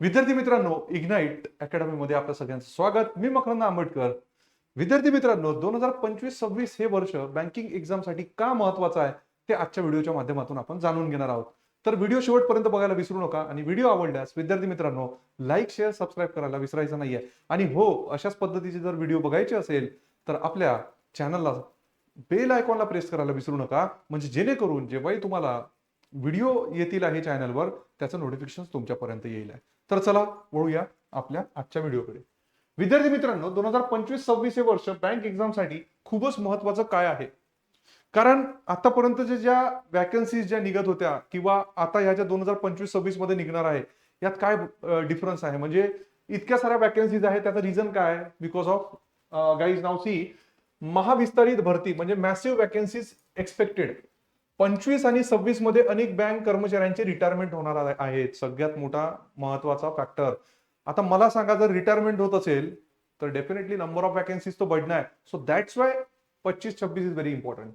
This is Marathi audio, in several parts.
विद्यार्थी मित्रांनो इग्नाइट अकॅडमीमध्ये आपलं सगळ्यांचं स्वागत. मी मकरंद आंबेडकर. विद्यार्थी मित्रांनो दोन हजार पंचवीस सव्वीस हे वर्ष बँकिंग एक्झामसाठी का महत्वाचं आहे ते आजच्या व्हिडिओच्या माध्यमातून आपण जाणून घेणार आहोत. तर व्हिडिओ शेवटपर्यंत बघायला विसरू नका आणि व्हिडिओ आवडल्यास विद्यार्थी मित्रांनो लाईक शेअर सबस्क्राईब करायला विसरायचं नाहीये. आणि हो अशाच पद्धतीचे जर व्हिडिओ बघायचे असेल तर आपल्या चॅनलला बेल आयकॉनला प्रेस करायला विसरू नका. म्हणजे जेणेकरून जेव्हाही तुम्हाला व्हिडिओ येतील आहे चॅनलवर त्याचं नोटिफिकेशन तुमच्यापर्यंत येईल आहे. तर चला वळूया आपल्या आजच्या व्हिडिओकडे. विद्यार्थी मित्रांनो दोन हजार पंचवीस सव्वीस हे वर्ष बँक एक्झामसाठी खूपच महत्वाचं काय आहे? कारण आतापर्यंतच्या ज्या वॅकन्सीज ज्या निघत होत्या किंवा आता ह्या ज्या दोन हजार पंचवीस सव्वीसमध्ये निघणार आहे यात काय डिफरन्स आहे? म्हणजे इतक्या साऱ्या वॅकन्सीज आहेत त्याचं रिझन काय आहे? बिकॉज ऑफ गाईज नाव सी महाविस्तारित भरती म्हणजे मॅसिव्ह वॅकन्सीज एक्सपेक्टेड पंचवीस आणि सव्वीसमध्ये अनेक बँक कर्मचाऱ्यांचे रिटायरमेंट होणार आहेत. सगळ्यात मोठा महत्त्वाचा फॅक्टर आता मला सांगा जर रिटायरमेंट होत असेल तर डेफिनेटली नंबर ऑफ वॅकन्सीज तो बढणार. सो दॅट्स वाय पच्चीस छब्बीस इज व्हेरी इम्पॉर्टंट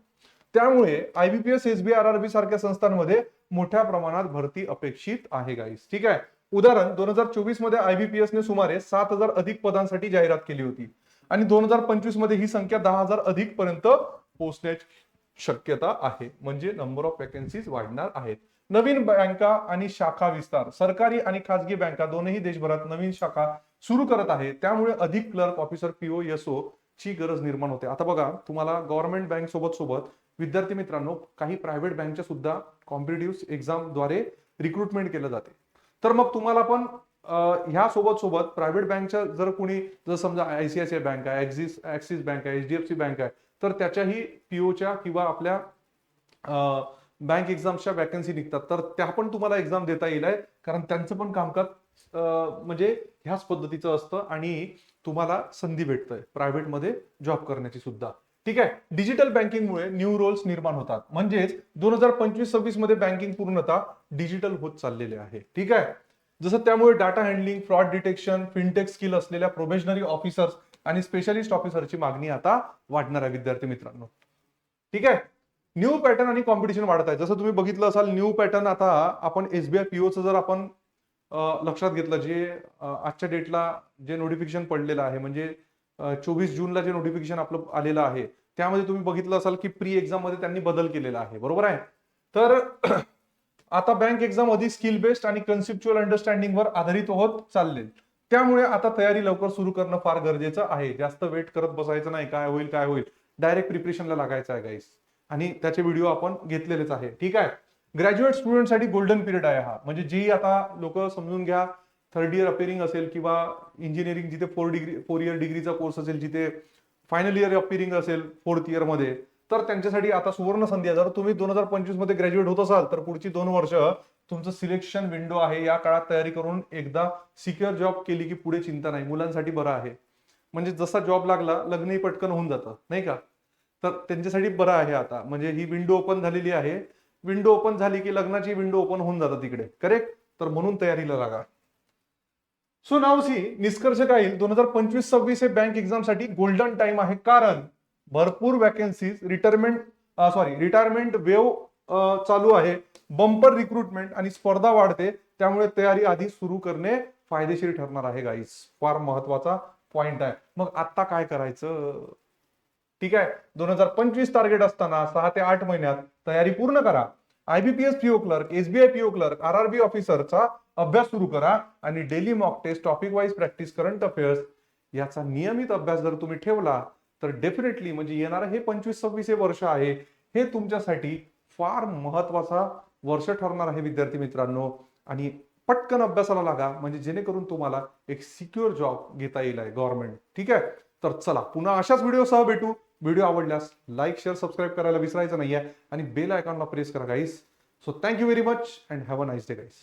त्यामुळे आयबीपीएस एसबी आर आर सारख्या संस्थांमध्ये मोठ्या प्रमाणात भरती अपेक्षित आहे गाईस ठीक आहे? उदाहरण दोन हजार चोवीसमध्ये आयबीपीएसने सुमारे सात हजार अधिक पदांसाठी जाहिरात केली होती. आणि दोन हजार पंचवीसमध्ये ही संख्या दहा हजार अधिक पर्यंत पोहोचण्याची शक्यता आहे. म्हणजे नंबर ऑफ वॅकन्सीज वाढणार आहेत. नवीन बँका आणि शाखा विस्तार. सरकारी आणि खासगी बँका दोनही देशभरात नवीन शाखा सुरू करत आहे. त्यामुळे अधिक क्लर्क ऑफिसर पीओ एसओ ची गरज निर्माण होते. आता बघा तुम्हाला गव्हर्नमेंट बँक सोबत सोबत विद्यार्थी मित्रांनो काही प्रायव्हेट बँकच्या सुद्धा कॉम्पिटेटिव्ह एक्झामद्वारे रिक्रुटमेंट केलं जाते. तर मग तुम्हाला पण ह्या सोबत सोबत प्रायव्हेट बँकच्या जर कुणी जर समजा आयसीआयसीआय बँक आहे ऍक्सिस ऍक्सिस बँक आहे एचडीएफसी बँक आहे तर त्याच्याही पीओच्या किंवा आपल्या बँक एक्झामच्या वॅकन्सी निघतात. तर त्या पण तुम्हाला एक्झाम देता येईल आहे. कारण त्यांचं पण कामकाज म्हणजे ह्याच पद्धतीचं असतं आणि तुम्हाला संधी भेटतंय. प्रायव्हेटमध्ये जॉब करण्याची सुद्धा. ठीक आहे? डिजिटल बँकिंगमुळे न्यू रोल्स निर्माण होतात. म्हणजेच दोन हजार पंचवीस सव्वीसमध्ये बँकिंग पूर्णतः डिजिटल होत चाललेले आहे. ठीक आहे? जसं त्यामुळे data handling fraud detection fintech skill असलेल्या प्रोबेशनरी ऑफिसर्स आणि स्पेशलिस्ट ऑफिसरची मागणी आता वाढणार आहे विद्यार्थी मित्रांनो. ठीक आहे? न्यू पॅटर्न आणि कॉम्पिटिशन वाढत आहे. जसं तुम्ही बघितलं असाल न्यू पॅटर्न आता आपण एसबीआय पीओचं जर आपण लक्षात घेतलं जे आजच्या डेटला जे नोटिफिकेशन पडलेलं आहे म्हणजे चोवीस जूनला जे नोटिफिकेशन आपलं आलेलं आहे त्यामध्ये तुम्ही बघितलं असाल की प्री एक्झाममध्ये त्यांनी बदल केलेला आहे. बरोबर आहे? तर आता बँक एक्झाम अधिक स्किल बेस्ड आणि कन्सेप्च्युअल अंडरस्टँडिंग वर आधारित होत चालले त्यामुळे आता तयारी लवकर सुरू करणं फार गरजेचं आहे. जास्त वेट करत बसायचं नाही. काय होईल काय होईल. डायरेक्ट प्रिपरेशनला लागायचं आहे गाईस आणि त्याचे व्हिडिओ आपण घेतलेलेच आहे. ठीक आहे? ग्रॅज्युएट स्टुडंटसाठी गोल्डन पिरियड आहे हा. म्हणजे जी आता लोक समजून घ्या थर्ड इयर अपेरिंग असेल किंवा इंजिनिअरिंग जिथे फोर डिग्री फोर इयर डिग्रीचा कोर्स असेल जिथे फायनल इयर अपेरिंग असेल फोर्थ इयरमध्ये तर त्यांच्यासाठी आता सुवर्ण संधी आहे. जर तुम्ही दोन हजार पंचवीसमध्ये ग्रॅज्युएट होत असाल तर पुढची दोन वर्ष तुमचं सिलेक्शन विंडो आहे या काळात तयारी करून एकदा सिक्युअर जॉब केली की पुढे चिंता नाही. मुलांसाठी बरं आहे. म्हणजे जसा जॉब लागला लग्नही पटकन होऊन जातं नाही का? तर त्यांच्यासाठी बरं आहे आता. म्हणजे ही विंडो ओपन झालेली आहे. विंडो ओपन झाली की लग्नाची विंडो ओपन होऊन जातात तिकडे. करेक्ट तर म्हणून तयारीला लागा. सो नाव सी निष्कर्ष काय येईल? दोन हजार पंचवीस सव्वीस हे बँक एक्झामसाठी गोल्डन टाइम आहे. कारण भरपूर vacancies retirement sorry retirement wave चालू आहे. बंपर रिक्रुटमेंट आणि स्पर्धा वाढते. त्यामुळे तयारी आधी सुरू करणे फायदेशीर ठरणार आहे गाईस फार महत्त्वाचा पॉइंट आहे. मग आता काय करायचं? ठीक आहे. दोन हजार पंचवीस टार्गेट असताना सहा ते आठ महिन्यात तयारी पूर्ण करा. IBPS PO clerk SBI PO clerk R R B ऑफिसरचा अभ्यास सुरू करा आणि daily mock test topic wise practice current affairs याचा नियमित अभ्यास जर तुम्ही ठेवला तर डेफिनेटली म्हणजे येणारं हे पंचवीस सव्वीस हे वर्ष आहे. हे तुमच्यासाठी फार महत्त्वाचा वर्ष ठरणार आहे विद्यार्थी मित्रांनो. आणि पटकन अभ्यासाला लागा म्हणजे जेणेकरून तुम्हाला एक सिक्युअर जॉब घेता येईल आहे गव्हर्नमेंट ठीक आहे? तर चला पुन्हा अशाच व्हिडिओसह भेटू. व्हिडिओ आवडल्यास लाईक शेअर सबस्क्राईब करायला विसरायचं नाहीये. आणि बेल आयकॉनला प्रेस करा guys so thank you very much and have a nice day guys